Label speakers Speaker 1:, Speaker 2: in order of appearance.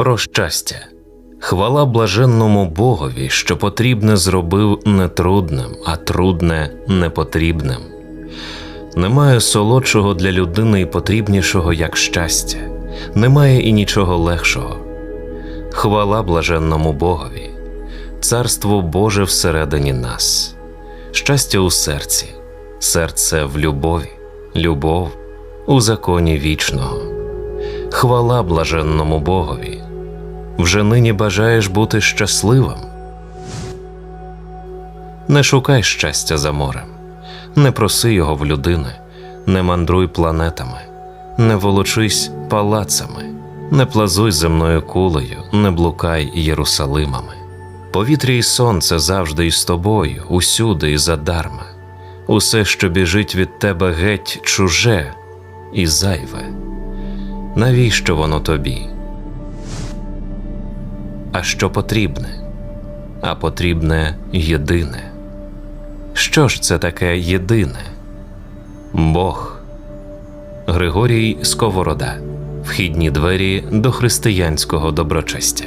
Speaker 1: Про щастя. Хвала блаженному Богові, що потрібне зробив не трудним, а трудне непотрібним. Немає солодшого для людини і потрібнішого, як щастя, немає і нічого легшого. Хвала блаженному Богові, Царство Боже всередині нас, щастя у серці, серце в любові, любов у законі вічного. Хвала блаженному Богові. Вже нині бажаєш бути щасливим. Не шукай щастя за морем, не проси його в людини, не мандруй планетами, не волочись палацами, не плазуй земною кулею, не блукай Єрусалимами. Повітря і сонце завжди із тобою, усюди і задарма. Усе, що біжить від тебе геть чуже і зайве. Навіщо воно тобі? А що потрібне? А потрібне єдине. Що ж це таке єдине? Бог. Григорій Сковорода. Вхідні двері до християнського доброчестя.